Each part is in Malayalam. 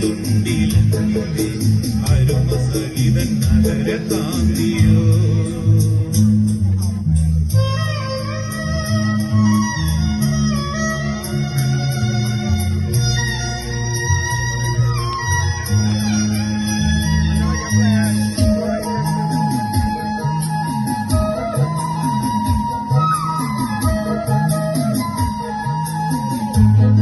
ചുണ്ടിലെന്തേ അരുമസഹിതൻ നഗര കാന്തിയോ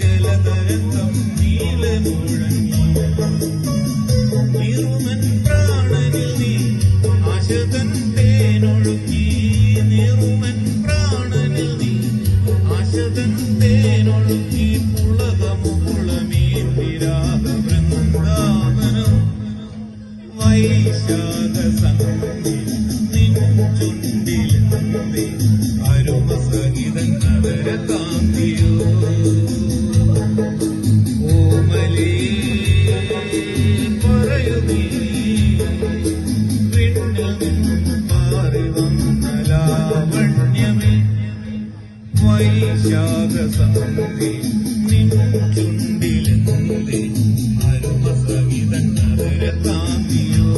ജലതരംഗം നീളെ മുഴങ്ങി ഇരുമൻ പ്രാണനിൽ നീ ആശതൻ തേനൊഴുക്കി നിറുമൻ പ്രാണനിൽ നീ ആശതൻ തേനൊഴുക്കി പുളകമുളമേന്തിരാഗ വൃന്ദാവനം വൈശാഖ സംഗി നിൻ അവരെ താങ്ങിയോ ഓമലേ പറയൂ നീ. വീട്ടിൽ മാറി വന്ന ലാവണ്യമേ വൈശാഖ സന്ധി നിൻ ചുണ്ടിലെന്തേ അരുമ സംഗീതം അവരെ താങ്ങിയോ